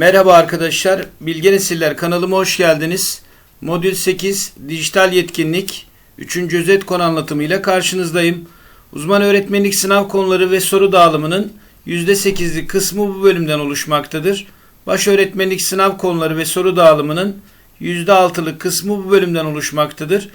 Merhaba arkadaşlar, Bilge Nesiller kanalıma hoş geldiniz. Modül 8 Dijital Yetkinlik 3. özet konu anlatımıyla karşınızdayım. Uzman öğretmenlik sınav konuları ve soru dağılımının %8'lik kısmı bu bölümden oluşmaktadır. Baş öğretmenlik sınav konuları ve soru dağılımının %6'lık kısmı bu bölümden oluşmaktadır.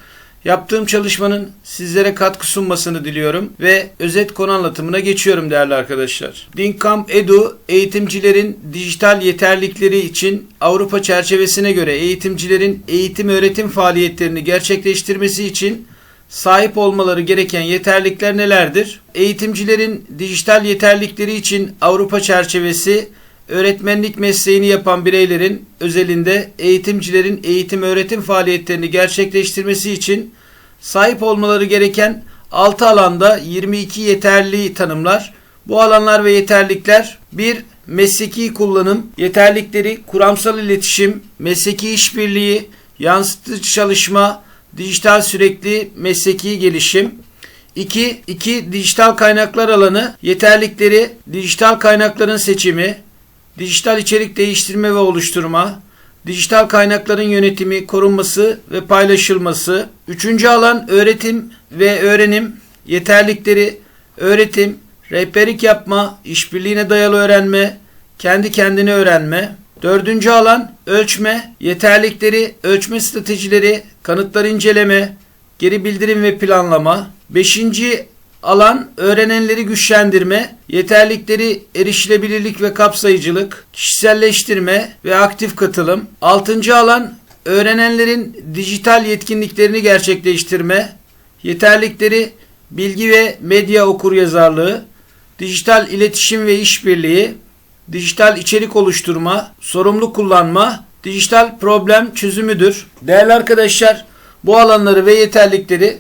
Yaptığım çalışmanın sizlere katkı sunmasını diliyorum ve özet konu anlatımına geçiyorum değerli arkadaşlar. Dinkamp Edu eğitimcilerin dijital yeterlikleri için Avrupa çerçevesine göre eğitimcilerin eğitim öğretim faaliyetlerini gerçekleştirmesi için sahip olmaları gereken yeterlikler nelerdir? Eğitimcilerin dijital yeterlikleri için Avrupa çerçevesi öğretmenlik mesleğini yapan bireylerin özelinde eğitimcilerin eğitim öğretim faaliyetlerini gerçekleştirmesi için sahip olmaları gereken 6 alanda 22 yeterli tanımlar. Bu alanlar ve yeterlikler 1. Mesleki kullanım, yeterlikleri kuramsal iletişim, mesleki işbirliği, yansıtıcı çalışma, dijital sürekli mesleki gelişim. 2. 2. Dijital kaynaklar alanı, yeterlikleri, dijital kaynakların seçimi, dijital içerik değiştirme ve oluşturma, dijital kaynakların yönetimi, korunması ve paylaşılması. Üçüncü alan öğretim ve öğrenim, yeterlikleri, öğretim, rehberlik yapma, işbirliğine dayalı öğrenme, kendi kendine öğrenme. Dördüncü alan ölçme, yeterlikleri, ölçme stratejileri, kanıtları inceleme, geri bildirim ve planlama. Beşinci alan öğrenenleri güçlendirme, yeterlikleri erişilebilirlik ve kapsayıcılık, kişiselleştirme ve aktif katılım. Altıncı alan öğrenenlerin dijital yetkinliklerini gerçekleştirme, yeterlikleri bilgi ve medya okuryazarlığı, dijital iletişim ve işbirliği, dijital içerik oluşturma, sorumlu kullanma, dijital problem çözümüdür. Değerli arkadaşlar, bu alanları ve yeterlikleri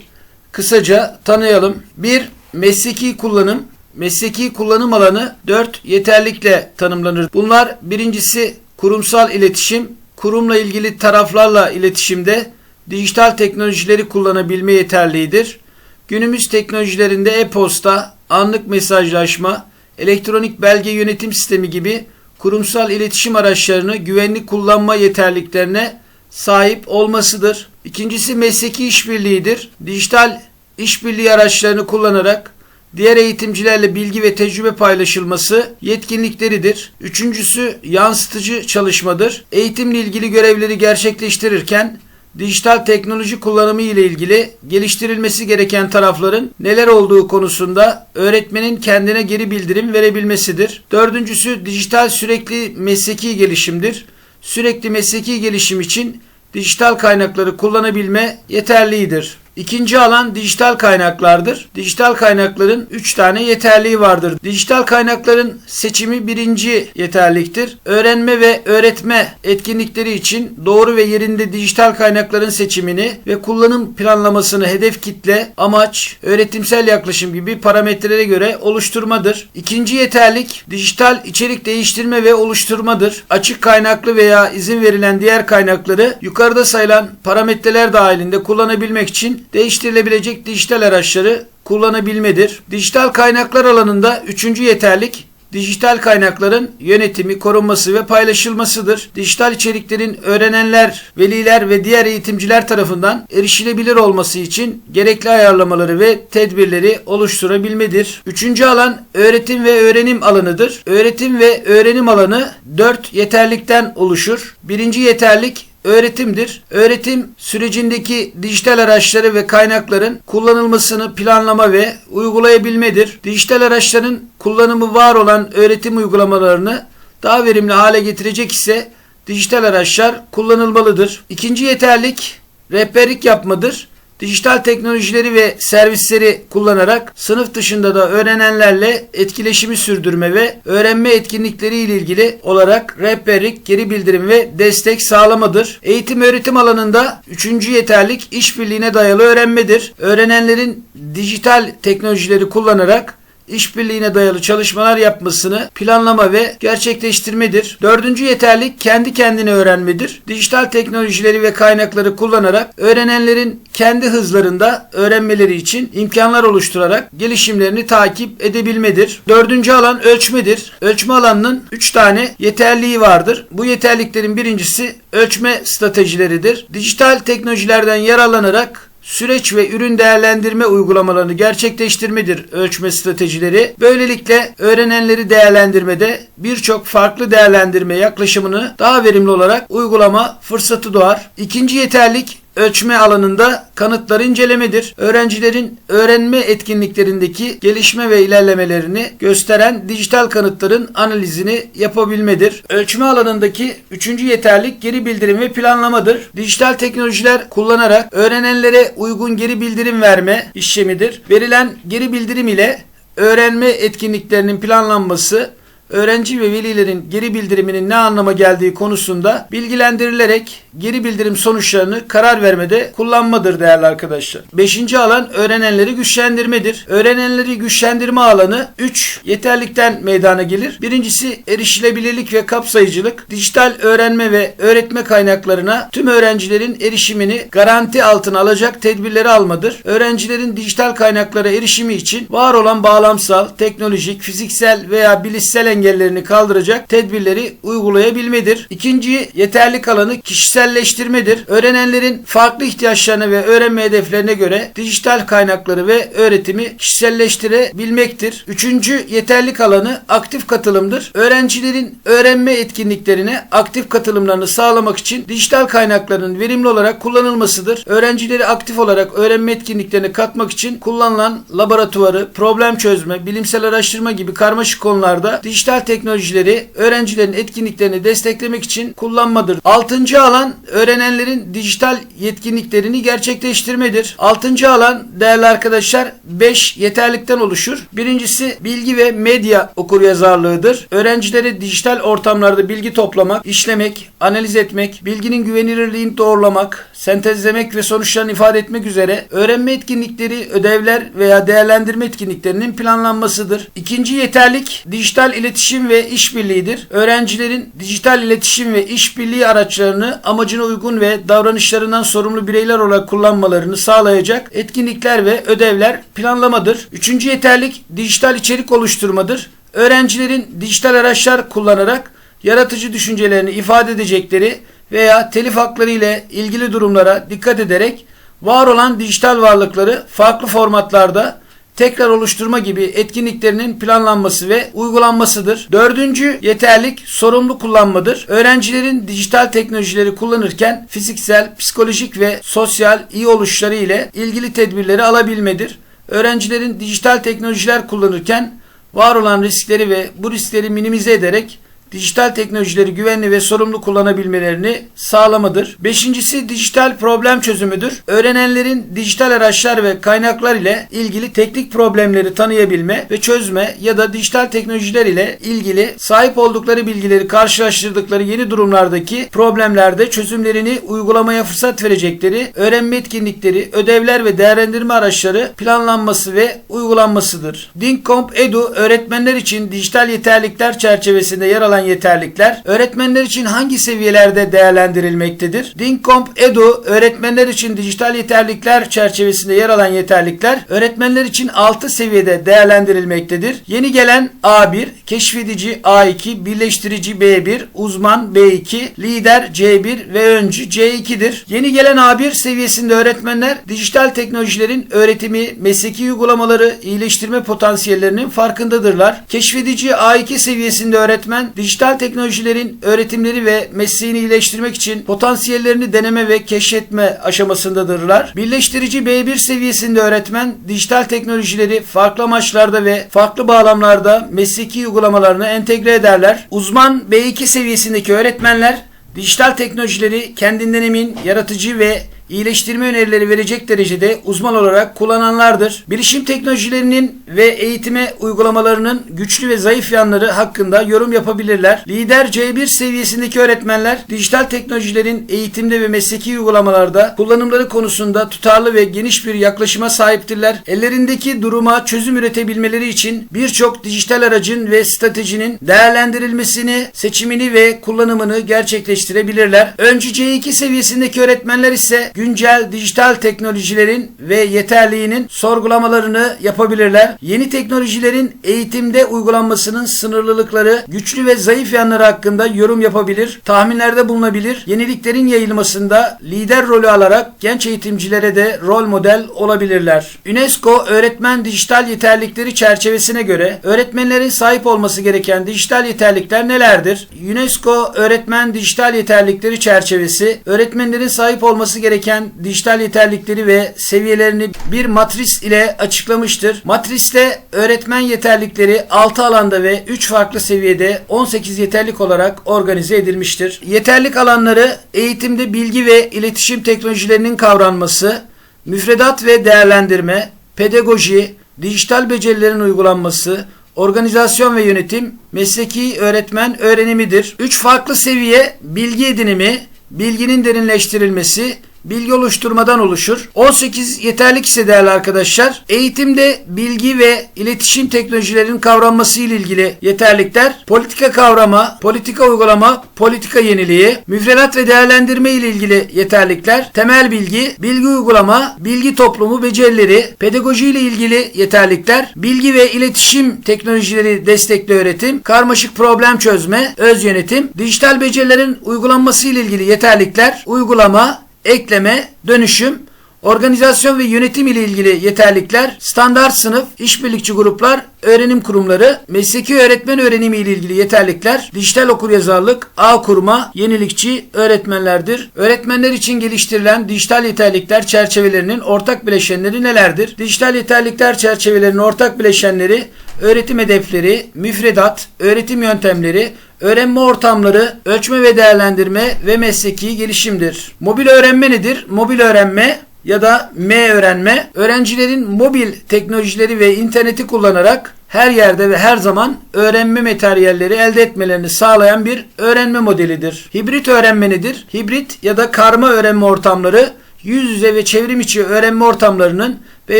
kısaca tanıyalım. 1. Mesleki kullanım. Mesleki kullanım alanı 4 yeterlikle tanımlanır. Bunlar birincisi kurumsal iletişim. Kurumla ilgili taraflarla iletişimde dijital teknolojileri kullanabilme yeterliğidir. Günümüz teknolojilerinde e-posta, anlık mesajlaşma, elektronik belge yönetim sistemi gibi kurumsal iletişim araçlarını güvenli kullanma yeterliklerine sahip olmasıdır. İkincisi mesleki işbirliğidir. Dijital işbirliği araçlarını kullanarak diğer eğitimcilerle bilgi ve tecrübe paylaşılması yetkinlikleridir. Üçüncüsü yansıtıcı çalışmadır. Eğitimle ilgili görevleri gerçekleştirirken dijital teknoloji kullanımı ile ilgili geliştirilmesi gereken tarafların neler olduğu konusunda öğretmenin kendine geri bildirim verebilmesidir. Dördüncüsü dijital sürekli mesleki gelişimdir. Sürekli mesleki gelişim için dijital kaynakları kullanabilme yeterlidir. İkinci alan dijital kaynaklardır. Dijital kaynakların 3 tane yeterliği vardır. Dijital kaynakların seçimi birinci yeterliktir. Öğrenme ve öğretme etkinlikleri için doğru ve yerinde dijital kaynakların seçimini ve kullanım planlamasını hedef kitle, amaç, öğretimsel yaklaşım gibi parametrelere göre oluşturmadır. İkinci yeterlik dijital içerik değiştirme ve oluşturmadır. Açık kaynaklı veya izin verilen diğer kaynakları yukarıda sayılan parametreler dahilinde kullanabilmek için değiştirilebilecek dijital araçları kullanabilmedir. Dijital kaynaklar alanında üçüncü yeterlik dijital kaynakların yönetimi, korunması ve paylaşılmasıdır. Dijital içeriklerin öğrenenler, veliler ve diğer eğitimciler tarafından erişilebilir olması için gerekli ayarlamaları ve tedbirleri oluşturabilmedir. Üçüncü alan öğretim ve öğrenim alanıdır. Öğretim ve öğrenim alanı dört yeterlikten oluşur. Birinci yeterlik öğretimdir. Öğretim sürecindeki dijital araçları ve kaynakların kullanılmasını planlama ve uygulayabilmedir. Dijital araçların kullanımı var olan öğretim uygulamalarını daha verimli hale getirecek ise dijital araçlar kullanılmalıdır. İkinci yeterlik rehberlik yapmadır dijital teknolojileri ve servisleri kullanarak sınıf dışında da öğrenenlerle etkileşimi sürdürme ve öğrenme etkinlikleri ile ilgili olarak rehberlik, geri bildirim ve destek sağlamadır. Eğitim öğretim alanında üçüncü yeterlik işbirliğine dayalı öğrenmedir. Öğrenenlerin dijital teknolojileri kullanarak işbirliğine dayalı çalışmalar yapmasını planlama ve gerçekleştirmedir. Dördüncü yeterlik kendi kendine öğrenmedir. Dijital teknolojileri ve kaynakları kullanarak öğrenenlerin kendi hızlarında öğrenmeleri için imkanlar oluşturarak gelişimlerini takip edebilmedir. Dördüncü alan ölçmedir. Ölçme alanının 3 tane yeterliği vardır. Bu yeterliklerin birincisi ölçme stratejileridir. Dijital teknolojilerden yararlanarak süreç ve ürün değerlendirme uygulamalarını gerçekleştirmedir ölçme stratejileri. Böylelikle öğrenenleri değerlendirmede birçok farklı değerlendirme yaklaşımını daha verimli olarak uygulama fırsatı doğar. İkinci yeterlik ölçme alanında kanıtları incelemedir. Öğrencilerin öğrenme etkinliklerindeki gelişme ve ilerlemelerini gösteren dijital kanıtların analizini yapabilmedir. Ölçme alanındaki üçüncü yeterlik geri bildirim ve planlamadır. Dijital teknolojiler kullanarak öğrenenlere uygun geri bildirim verme işlemidir. Verilen geri bildirim ile öğrenme etkinliklerinin planlanması öğrenci ve velilerin geri bildiriminin ne anlama geldiği konusunda bilgilendirilerek geri bildirim sonuçlarını karar vermede kullanmadır değerli arkadaşlar. Beşinci alan öğrenenleri güçlendirmedir. Öğrenenleri güçlendirme alanı 3 yeterlikten meydana gelir. Birincisi erişilebilirlik ve kapsayıcılık. Dijital öğrenme ve öğretme kaynaklarına tüm öğrencilerin erişimini garanti altına alacak tedbirleri almadır. Öğrencilerin dijital kaynaklara erişimi için var olan bağlamsal, teknolojik, fiziksel veya bilişsel engellerini kaldıracak tedbirleri uygulayabilmedir. İkinci yeterlik alanı kişiselleştirmedir. Öğrenenlerin farklı ihtiyaçlarına ve öğrenme hedeflerine göre dijital kaynakları ve öğretimi kişiselleştirebilmektir. Üçüncü yeterlik alanı aktif katılımdır. Öğrencilerin öğrenme etkinliklerine aktif katılımlarını sağlamak için dijital kaynakların verimli olarak kullanılmasıdır. Öğrencileri aktif olarak öğrenme etkinliklerine katmak için kullanılan laboratuvarı, problem çözme, bilimsel araştırma gibi karmaşık konularda dijital teknolojileri öğrencilerin etkinliklerini desteklemek için kullanmadır. Altıncı alan öğrenenlerin dijital yetkinliklerini gerçekleştirmedir. Altıncı alan değerli arkadaşlar 5 yeterlikten oluşur. Birincisi bilgi ve medya okuryazarlığıdır. Öğrencileri dijital ortamlarda bilgi toplamak, işlemek, analiz etmek, bilginin güvenilirliğini doğrulamak, sentezlemek ve sonuçlarını ifade etmek üzere öğrenme etkinlikleri, ödevler veya değerlendirme etkinliklerinin planlanmasıdır. İkinci yeterlik dijital iletişim ve işbirliğidir. Öğrencilerin dijital iletişim ve işbirliği araçlarını amacına uygun ve davranışlarından sorumlu bireyler olarak kullanmalarını sağlayacak etkinlikler ve ödevler planlamadır. Üçüncü yeterlik dijital içerik oluşturmadır. Öğrencilerin dijital araçlar kullanarak yaratıcı düşüncelerini ifade edecekleri veya telif hakları ile ilgili durumlara dikkat ederek var olan dijital varlıkları farklı formatlarda tekrar oluşturma gibi etkinliklerinin planlanması ve uygulanmasıdır. Dördüncü yeterlik sorumlu kullanmadır. Öğrencilerin dijital teknolojileri kullanırken fiziksel, psikolojik ve sosyal iyi oluşları ile ilgili tedbirleri alabilmedir. Öğrencilerin dijital teknolojiler kullanırken var olan riskleri ve bu riskleri minimize ederek dijital teknolojileri güvenli ve sorumlu kullanabilmelerini sağlamadır. Beşincisi dijital problem çözümüdür. Öğrenenlerin dijital araçlar ve kaynaklar ile ilgili teknik problemleri tanıyabilme ve çözme ya da dijital teknolojiler ile ilgili sahip oldukları bilgileri karşılaştırdıkları yeni durumlardaki problemlerde çözümlerini uygulamaya fırsat verecekleri öğrenme etkinlikleri, ödevler ve değerlendirme araçları planlanması ve uygulanmasıdır. Dincomp Edu öğretmenler için dijital yeterlikler çerçevesinde yer alan yeterlikler öğretmenler için hangi seviyelerde değerlendirilmektedir? Dincomp Edu öğretmenler için dijital yeterlikler çerçevesinde yer alan yeterlikler öğretmenler için 6 seviyede değerlendirilmektedir. Yeni gelen A1, keşfedici A2, birleştirici B1, uzman B2, lider C1 ve öncü C2'dir. Yeni gelen A1 seviyesinde öğretmenler dijital teknolojilerin öğretimi, mesleki uygulamaları, iyileştirme potansiyellerinin farkındadırlar. Keşfedici A2 seviyesinde öğretmen dijital teknolojilerin öğretimleri ve mesleğini iyileştirmek için potansiyellerini deneme ve keşfetme aşamasındadırlar. Birleştirici B1 seviyesinde öğretmen dijital teknolojileri farklı amaçlarda ve farklı bağlamlarda mesleki uygulamalarına entegre ederler. Uzman B2 seviyesindeki öğretmenler dijital teknolojileri kendinden emin, yaratıcı ve iyileştirme önerileri verecek derecede uzman olarak kullananlardır. Bilişim teknolojilerinin ve eğitime uygulamalarının güçlü ve zayıf yanları hakkında yorum yapabilirler. Lider C1 seviyesindeki öğretmenler dijital teknolojilerin eğitimde ve mesleki uygulamalarda kullanımları konusunda tutarlı ve geniş bir yaklaşıma sahiptirler. Ellerindeki duruma çözüm üretebilmeleri için birçok dijital aracın ve stratejinin değerlendirilmesini, seçimini ve kullanımını gerçekleştirebilirler. Öncü C2 seviyesindeki öğretmenler ise güncel dijital teknolojilerin ve yeterliğinin sorgulamalarını yapabilirler. Yeni teknolojilerin eğitimde uygulanmasının sınırlılıkları, güçlü ve zayıf yanları hakkında yorum yapabilir, tahminlerde bulunabilir, yeniliklerin yayılmasında lider rolü alarak genç eğitimcilere de rol model olabilirler. UNESCO öğretmen dijital yeterlilikleri çerçevesine göre öğretmenlerin sahip olması gereken dijital yeterlilikler nelerdir? UNESCO öğretmen dijital yeterlilikleri çerçevesi öğretmenlerin sahip olması gereken dijital yeterlilikleri ve seviyelerini bir matris ile açıklamıştır. Matriste öğretmen yeterlilikleri 6 alanda ve 3 farklı seviyede 18 yeterlik olarak organize edilmiştir. Yeterlik alanları eğitimde bilgi ve iletişim teknolojilerinin kavranması, müfredat ve değerlendirme, pedagoji, dijital becerilerin uygulanması, organizasyon ve yönetim, mesleki öğretmen öğrenimidir. Üç farklı seviye bilgi edinimi, bilginin derinleştirilmesi, bilgi oluşturmadan oluşur. 18 yeterlik ise değerli arkadaşlar. Eğitimde bilgi ve iletişim teknolojilerinin kavranması ile ilgili yeterlikler, politika kavrama, politika uygulama, politika yeniliği, müfredat ve değerlendirme ile ilgili yeterlikler, temel bilgi, bilgi uygulama, bilgi toplumu becerileri, pedagoji ile ilgili yeterlikler, bilgi ve iletişim teknolojileri destekli öğretim, karmaşık problem çözme, öz yönetim, dijital becerilerin uygulanması ile ilgili yeterlikler, uygulama, ekleme, dönüşüm, organizasyon ve yönetim ile ilgili yeterlikler, standart sınıf, işbirlikçi gruplar, öğrenim kurumları, mesleki öğretmen öğrenimi ile ilgili yeterlikler, dijital okuryazarlık, ağ kurma, yenilikçi öğretmenlerdir. Öğretmenler için geliştirilen dijital yeterlikler çerçevelerinin ortak bileşenleri nelerdir? Dijital yeterlikler çerçevelerinin ortak bileşenleri öğretim hedefleri, müfredat, öğretim yöntemleri, öğrenme ortamları, ölçme ve değerlendirme ve mesleki gelişimdir. Mobil öğrenme nedir? Mobil öğrenme ya da M öğrenme öğrencilerin mobil teknolojileri ve interneti kullanarak her yerde ve her zaman öğrenme materyalleri elde etmelerini sağlayan bir öğrenme modelidir. Hibrit öğrenme nedir? Hibrit ya da karma öğrenme ortamları yüz yüze ve çevrim içi öğrenme ortamlarının ve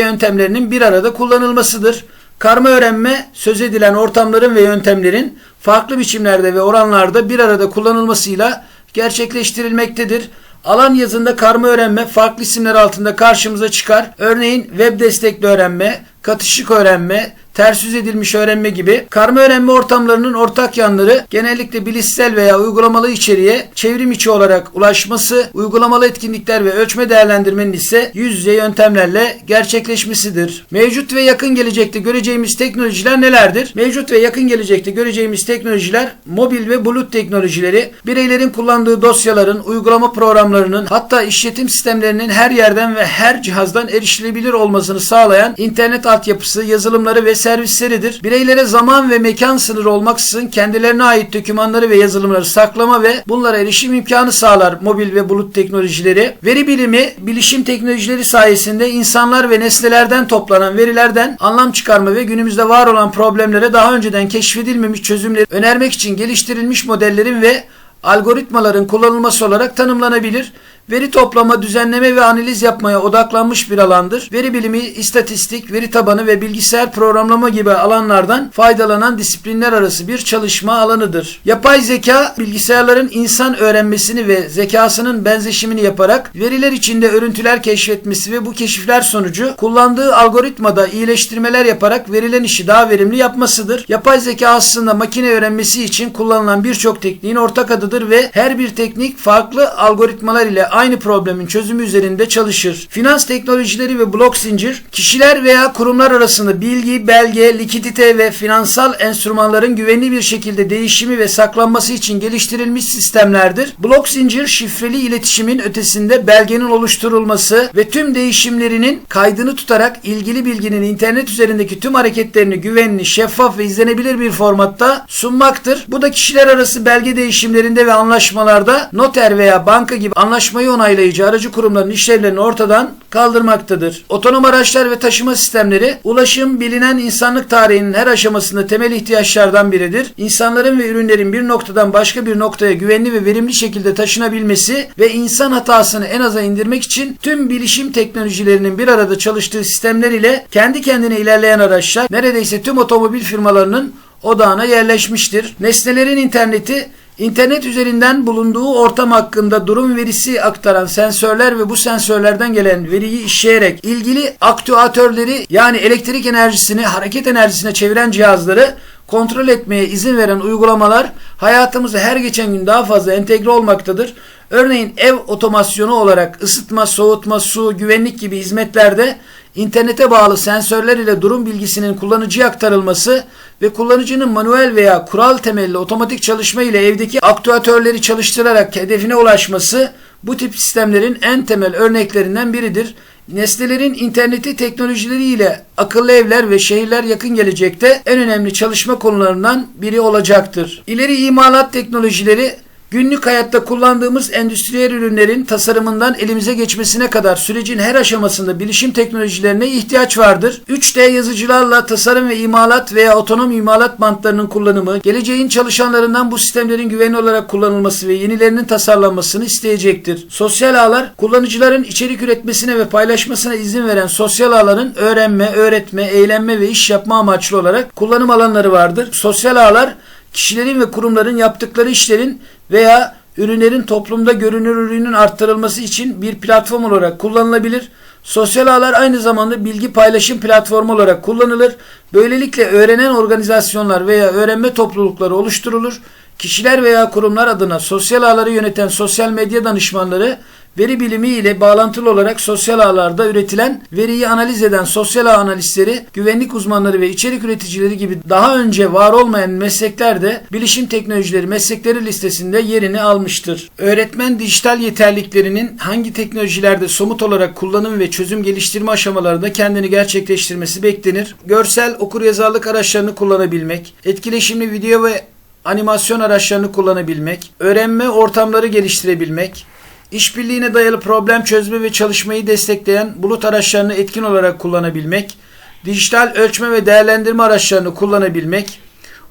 yöntemlerinin bir arada kullanılmasıdır. Karma öğrenme söz edilen ortamların ve yöntemlerin farklı biçimlerde ve oranlarda bir arada kullanılmasıyla gerçekleştirilmektedir. Alan yazında karma öğrenme farklı isimler altında karşımıza çıkar. Örneğin web destekli öğrenme, katışık öğrenme, ters yüz edilmiş öğrenme gibi karma öğrenme ortamlarının ortak yanları genellikle bilişsel veya uygulamalı içeriğe çevrim içi olarak ulaşması, uygulamalı etkinlikler ve ölçme değerlendirmenin ise yüz yüze yöntemlerle gerçekleşmesidir. Mevcut ve yakın gelecekte göreceğimiz teknolojiler nelerdir? Mevcut ve yakın gelecekte göreceğimiz teknolojiler mobil ve bulut teknolojileri, bireylerin kullandığı dosyaların, uygulama programlarının hatta işletim sistemlerinin her yerden ve her cihazdan erişilebilir olmasını sağlayan internet altyapısı, yazılımları ve servisleridir. Bireylere zaman ve mekan sınırı olmaksızın kendilerine ait dokümanları ve yazılımları saklama ve bunlara erişim imkanı sağlar mobil ve bulut teknolojileri. Veri bilimi, bilişim teknolojileri sayesinde insanlar ve nesnelerden toplanan verilerden anlam çıkarma ve günümüzde var olan problemlere daha önceden keşfedilmemiş çözümleri önermek için geliştirilmiş modellerin ve algoritmaların kullanılması olarak tanımlanabilir. Veri toplama, düzenleme ve analiz yapmaya odaklanmış bir alandır. Veri bilimi, istatistik, veri tabanı ve bilgisayar programlama gibi alanlardan faydalanan disiplinler arası bir çalışma alanıdır. Yapay zeka, bilgisayarların insan öğrenmesini ve zekasının benzeşimini yaparak veriler içinde örüntüler keşfetmesi ve bu keşifler sonucu kullandığı algoritmada iyileştirmeler yaparak verilen işi daha verimli yapmasıdır. Yapay zeka aslında makine öğrenmesi için kullanılan birçok tekniğin ortak adıdır ve her bir teknik farklı algoritmalar ile aynı problemin çözümü üzerinde çalışır. Finans teknolojileri ve blok zincir kişiler veya kurumlar arasında bilgi, belge, likidite ve finansal enstrümanların güvenli bir şekilde değişimi ve saklanması için geliştirilmiş sistemlerdir. Blok zincir şifreli iletişimin ötesinde belgenin oluşturulması ve tüm değişimlerinin kaydını tutarak ilgili bilginin internet üzerindeki tüm hareketlerini güvenli, şeffaf ve izlenebilir bir formatta sunmaktır. Bu da kişiler arası belge değişimlerinde ve anlaşmalarda noter veya banka gibi anlaşmayı taşımayı onaylayıcı aracı kurumların işlevlerini ortadan kaldırmaktadır. Otonom araçlar ve taşıma sistemleri ulaşım bilinen insanlık tarihinin her aşamasında temel ihtiyaçlardan biridir. İnsanların ve ürünlerin bir noktadan başka bir noktaya güvenli ve verimli şekilde taşınabilmesi ve insan hatasını en aza indirmek için tüm bilişim teknolojilerinin bir arada çalıştığı sistemler ile kendi kendine ilerleyen araçlar neredeyse tüm otomobil firmalarının odağına yerleşmiştir. Nesnelerin interneti İnternet üzerinden bulunduğu ortam hakkında durum verisi aktaran sensörler ve bu sensörlerden gelen veriyi işleyerek ilgili aktüatörleri yani elektrik enerjisini hareket enerjisine çeviren cihazları kontrol etmeye izin veren uygulamalar hayatımıza her geçen gün daha fazla entegre olmaktadır. Örneğin ev otomasyonu olarak ısıtma, soğutma, su, güvenlik gibi hizmetlerde internete bağlı sensörler ile durum bilgisinin kullanıcıya aktarılması ve kullanıcının manuel veya kural temelli otomatik çalışma ile evdeki aktüatörleri çalıştırarak hedefine ulaşması bu tip sistemlerin en temel örneklerinden biridir. Nesnelerin interneti teknolojileri ile akıllı evler ve şehirler yakın gelecekte en önemli çalışma konularından biri olacaktır. İleri imalat teknolojileri Günlük hayatta kullandığımız endüstriyel ürünlerin tasarımından elimize geçmesine kadar sürecin her aşamasında bilişim teknolojilerine ihtiyaç vardır. 3D yazıcılarla tasarım ve imalat veya otonom imalat bantlarının kullanımı, geleceğin çalışanlarından bu sistemlerin güvenli olarak kullanılması ve yenilerinin tasarlanmasını isteyecektir. Sosyal ağlar, kullanıcıların içerik üretmesine ve paylaşmasına izin veren sosyal ağların öğrenme, öğretme, eğlenme ve iş yapma amaçlı olarak kullanım alanları vardır. Sosyal ağlar, kişilerin ve kurumların yaptıkları işlerin veya ürünlerin toplumda görünürlüğünün arttırılması için bir platform olarak kullanılabilir. Sosyal ağlar aynı zamanda bilgi paylaşım platformu olarak kullanılır. Böylelikle öğrenen organizasyonlar veya öğrenme toplulukları oluşturulur. Kişiler veya kurumlar adına sosyal ağları yöneten sosyal medya danışmanları Veri bilimi ile bağlantılı olarak sosyal ağlarda üretilen veriyi analiz eden sosyal ağ analistleri, güvenlik uzmanları ve içerik üreticileri gibi daha önce var olmayan meslekler de bilişim teknolojileri meslekleri listesinde yerini almıştır. Öğretmen dijital yeterliklerinin hangi teknolojilerde somut olarak kullanım ve çözüm geliştirme aşamalarında kendini gerçekleştirmesi beklenir. Görsel okuryazarlık araçlarını kullanabilmek, etkileşimli video ve animasyon araçlarını kullanabilmek, öğrenme ortamları geliştirebilmek, işbirliğine dayalı problem çözme ve çalışmayı destekleyen bulut araçlarını etkin olarak kullanabilmek, dijital ölçme ve değerlendirme araçlarını kullanabilmek,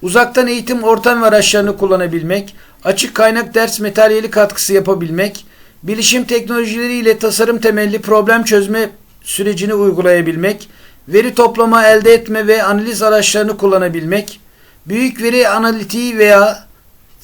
uzaktan eğitim ortam ve araçlarını kullanabilmek, açık kaynak ders materyali katkısı yapabilmek, bilişim teknolojileri ile tasarım temelli problem çözme sürecini uygulayabilmek, veri toplama, elde etme ve analiz araçlarını kullanabilmek, büyük veri analitiği veya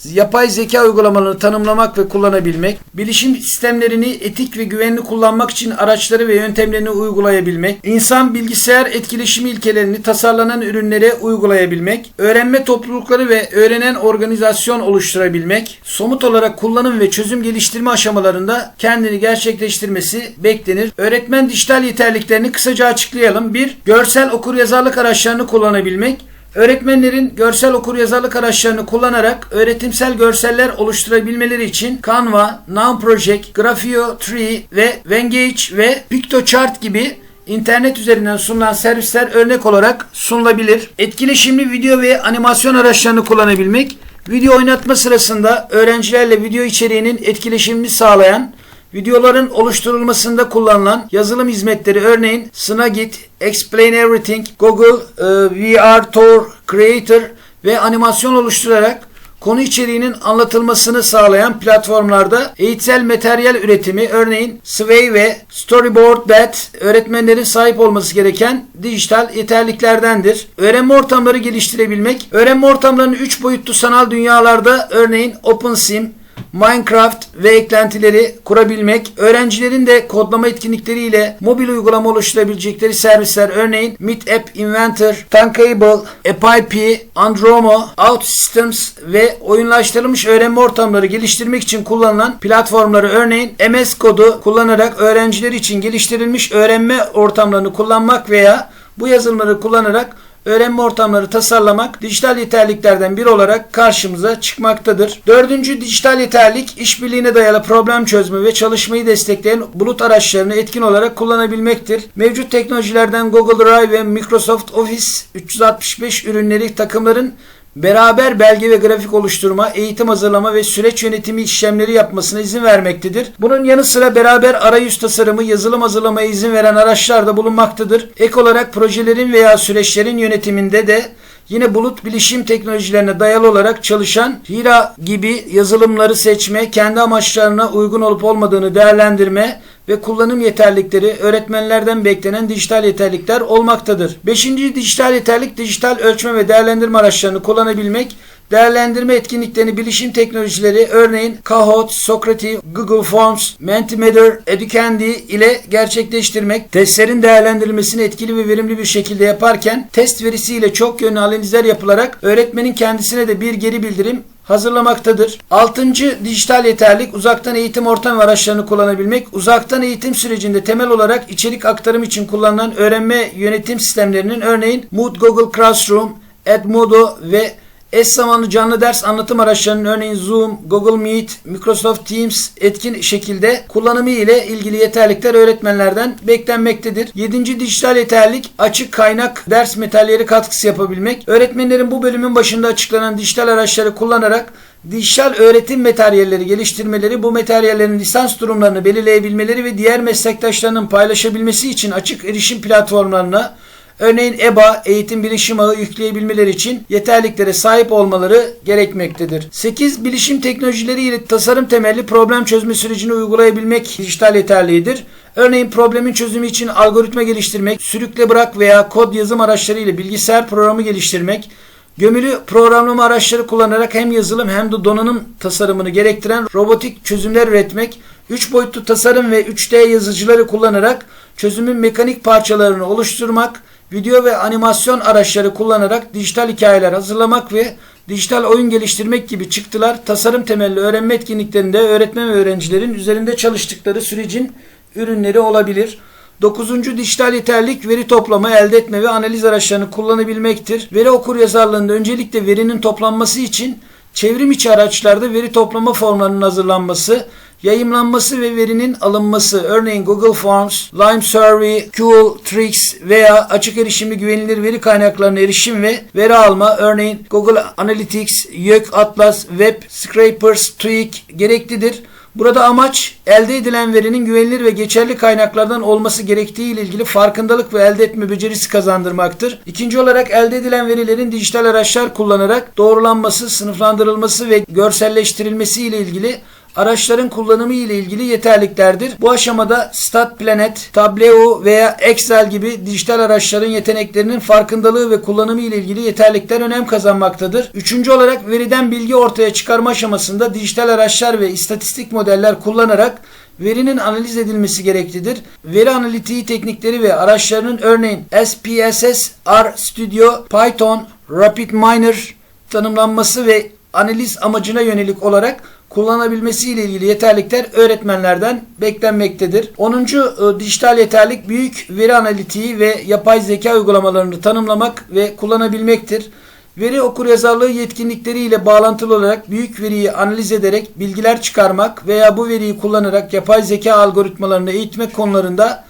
yapay zeka uygulamalarını tanımlamak ve kullanabilmek, bilişim sistemlerini etik ve güvenli kullanmak için araçları ve yöntemlerini uygulayabilmek, insan bilgisayar etkileşimi ilkelerini tasarlanan ürünlere uygulayabilmek, öğrenme toplulukları ve öğrenen organizasyon oluşturabilmek, somut olarak kullanım ve çözüm geliştirme aşamalarında kendini gerçekleştirmesi beklenir. Öğretmen dijital yeterliklerini kısaca açıklayalım. 1. Görsel okuryazarlık araçlarını kullanabilmek, Öğretmenlerin görsel okuryazarlık araçlarını kullanarak öğretimsel görseller oluşturabilmeleri için Canva, Noun Project, Graphio 3 ve Vengeance ve PictoChart gibi internet üzerinden sunulan servisler örnek olarak sunulabilir. Etkileşimli video ve animasyon araçlarını kullanabilmek, video oynatma sırasında öğrencilerle video içeriğinin etkileşimini sağlayan Videoların oluşturulmasında kullanılan yazılım hizmetleri örneğin Snagit, Explain Everything, Google e, VR Tour Creator ve animasyon oluşturarak konu içeriğinin anlatılmasını sağlayan platformlarda eğitsel materyal üretimi örneğin Sway ve Storyboard That öğretmenlerin sahip olması gereken dijital yeterliklerdendir. Öğrenme ortamları geliştirebilmek, öğrenme ortamlarını 3 boyutlu sanal dünyalarda örneğin OpenSim, Minecraft ve eklentileri kurabilmek, öğrencilerin de kodlama etkinlikleriyle mobil uygulama oluşturabilecekleri servisler. Örneğin Meetup Inventor, Tankable, AppIP, Andromo, OutSystems ve oyunlaştırılmış öğrenme ortamları geliştirmek için kullanılan platformları örneğin MS kodu kullanarak öğrenciler için geliştirilmiş öğrenme ortamlarını kullanmak veya bu yazılımları kullanarak öğrenme ortamları tasarlamak dijital yeterliklerden biri olarak karşımıza çıkmaktadır. Dördüncü dijital yeterlik işbirliğine dayalı problem çözme ve çalışmayı destekleyen bulut araçlarını etkin olarak kullanabilmektir. Mevcut teknolojilerden Google Drive ve Microsoft Office 365 ürünleri takımların beraber belge ve grafik oluşturma, eğitim hazırlama ve süreç yönetimi işlemleri yapmasına izin vermektedir. Bunun yanı sıra beraber arayüz tasarımı, yazılım hazırlamaya izin veren araçlar da bulunmaktadır. Ek olarak projelerin veya süreçlerin yönetiminde de Yine bulut bilişim teknolojilerine dayalı olarak çalışan Hira gibi yazılımları seçme, kendi amaçlarına uygun olup olmadığını değerlendirme ve kullanım yeterlikleri öğretmenlerden beklenen dijital yeterlikler olmaktadır. Beşinci dijital yeterlik dijital ölçme ve değerlendirme araçlarını kullanabilmek, değerlendirme etkinliklerini bilişim teknolojileri örneğin Kahoot, Socrative, Google Forms, Mentimeter, Educandy ile gerçekleştirmek, testlerin değerlendirilmesini etkili ve verimli bir şekilde yaparken test verisiyle çok yönlü analizler yapılarak öğretmenin kendisine de bir geri bildirim hazırlamaktadır. Altıncı dijital yeterlik uzaktan eğitim ortam ve araçlarını kullanabilmek. Uzaktan eğitim sürecinde temel olarak içerik aktarım için kullanılan öğrenme yönetim sistemlerinin örneğin Mood, Google Classroom, Edmodo ve Eş zamanlı canlı ders anlatım araçlarının örneğin Zoom, Google Meet, Microsoft Teams etkin şekilde kullanımı ile ilgili yeterlikler öğretmenlerden beklenmektedir. 7. dijital yeterlik açık kaynak ders materyali katkısı yapabilmek. Öğretmenlerin bu bölümün başında açıklanan dijital araçları kullanarak dijital öğretim materyalleri geliştirmeleri, bu materyallerin lisans durumlarını belirleyebilmeleri ve diğer meslektaşlarının paylaşabilmesi için açık erişim platformlarına Örneğin EBA eğitim bilişim ağı yükleyebilmeleri için yeterliklere sahip olmaları gerekmektedir. 8. Bilişim teknolojileri ile tasarım temelli problem çözme sürecini uygulayabilmek dijital yeterliğidir. Örneğin problemin çözümü için algoritma geliştirmek, sürükle bırak veya kod yazım araçları ile bilgisayar programı geliştirmek, Gömülü programlama araçları kullanarak hem yazılım hem de donanım tasarımını gerektiren robotik çözümler üretmek, 3 boyutlu tasarım ve 3D yazıcıları kullanarak çözümün mekanik parçalarını oluşturmak, video ve animasyon araçları kullanarak dijital hikayeler hazırlamak ve dijital oyun geliştirmek gibi çıktılar tasarım temelli öğrenme etkinliklerinde öğretmen ve öğrencilerin üzerinde çalıştıkları sürecin ürünleri olabilir. Dokuzuncu dijital yeterlik veri toplama, elde etme ve analiz araçlarını kullanabilmektir. Veri okur yazarlığında öncelikle verinin toplanması için çevrim içi araçlarda veri toplama formlarının hazırlanması, yayımlanması ve verinin alınması örneğin Google Forms, Lime Survey, Cool, Trix veya açık erişimli güvenilir veri kaynaklarına erişim ve veri alma örneğin Google Analytics, YÖK Atlas, Web, Scrapers, Tweak gereklidir. Burada amaç elde edilen verinin güvenilir ve geçerli kaynaklardan olması gerektiği ile ilgili farkındalık ve elde etme becerisi kazandırmaktır. İkinci olarak elde edilen verilerin dijital araçlar kullanarak doğrulanması, sınıflandırılması ve görselleştirilmesi ile ilgili araçların kullanımı ile ilgili yeterliklerdir. Bu aşamada StatPlanet, Tableau veya Excel gibi dijital araçların yeteneklerinin farkındalığı ve kullanımı ile ilgili yeterlikler önem kazanmaktadır. Üçüncü olarak veriden bilgi ortaya çıkarma aşamasında dijital araçlar ve istatistik modeller kullanarak verinin analiz edilmesi gereklidir. Veri analitiği teknikleri ve araçlarının örneğin SPSS, R Studio, Python, RapidMiner tanımlanması ve analiz amacına yönelik olarak kullanabilmesi ile ilgili yeterlikler öğretmenlerden beklenmektedir. 10. E, dijital yeterlik büyük veri analitiği ve yapay zeka uygulamalarını tanımlamak ve kullanabilmektir. Veri okuryazarlığı yetkinlikleri ile bağlantılı olarak büyük veriyi analiz ederek bilgiler çıkarmak veya bu veriyi kullanarak yapay zeka algoritmalarını eğitmek konularında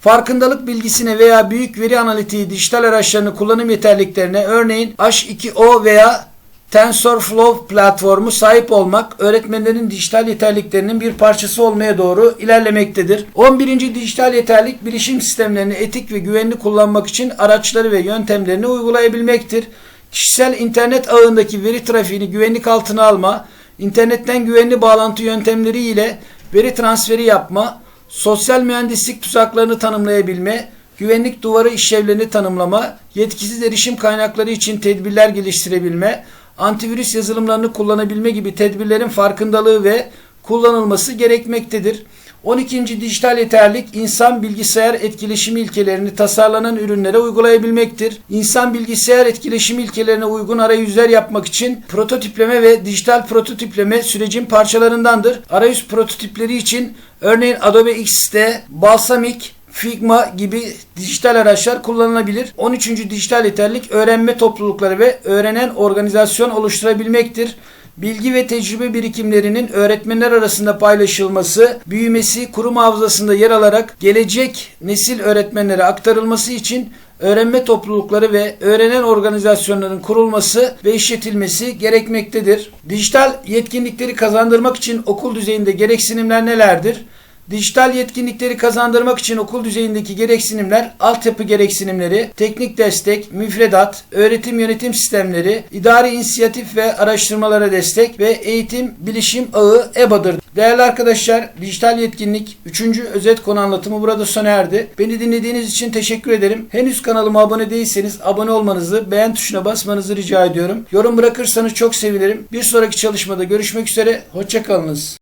farkındalık bilgisine veya büyük veri analitiği dijital araçlarını kullanım yeterliklerine örneğin H2O veya TensorFlow platformu sahip olmak öğretmenlerin dijital yeterliklerinin bir parçası olmaya doğru ilerlemektedir. 11. dijital yeterlik bilişim sistemlerini etik ve güvenli kullanmak için araçları ve yöntemlerini uygulayabilmektir. Kişisel internet ağındaki veri trafiğini güvenlik altına alma, internetten güvenli bağlantı yöntemleri ile veri transferi yapma, sosyal mühendislik tuzaklarını tanımlayabilme, güvenlik duvarı işlevlerini tanımlama, yetkisiz erişim kaynakları için tedbirler geliştirebilme, antivirüs yazılımlarını kullanabilme gibi tedbirlerin farkındalığı ve kullanılması gerekmektedir. 12. dijital yeterlik insan bilgisayar etkileşimi ilkelerini tasarlanan ürünlere uygulayabilmektir. İnsan bilgisayar etkileşimi ilkelerine uygun arayüzler yapmak için prototipleme ve dijital prototipleme sürecin parçalarındandır. Arayüz prototipleri için örneğin Adobe XD, Balsamic, Figma gibi dijital araçlar kullanılabilir. 13. dijital yeterlik öğrenme toplulukları ve öğrenen organizasyon oluşturabilmektir. bilgi ve tecrübe birikimlerinin öğretmenler arasında paylaşılması, büyümesi, kurum hafızasında yer alarak gelecek nesil öğretmenlere aktarılması için öğrenme toplulukları ve öğrenen organizasyonların kurulması ve işletilmesi gerekmektedir. Dijital yetkinlikleri kazandırmak için okul düzeyinde gereksinimler nelerdir? Dijital yetkinlikleri kazandırmak için okul düzeyindeki gereksinimler, altyapı gereksinimleri, teknik destek, müfredat, öğretim yönetim sistemleri, idari inisiyatif ve araştırmalara destek ve eğitim bilişim ağı EBA'dır. Değerli arkadaşlar, dijital yetkinlik 3. özet konu anlatımı burada sona erdi. Beni dinlediğiniz için teşekkür ederim. Henüz kanalıma abone değilseniz abone olmanızı, beğen tuşuna basmanızı rica ediyorum. Yorum bırakırsanız çok sevinirim. Bir sonraki çalışmada görüşmek üzere, hoşçakalınız.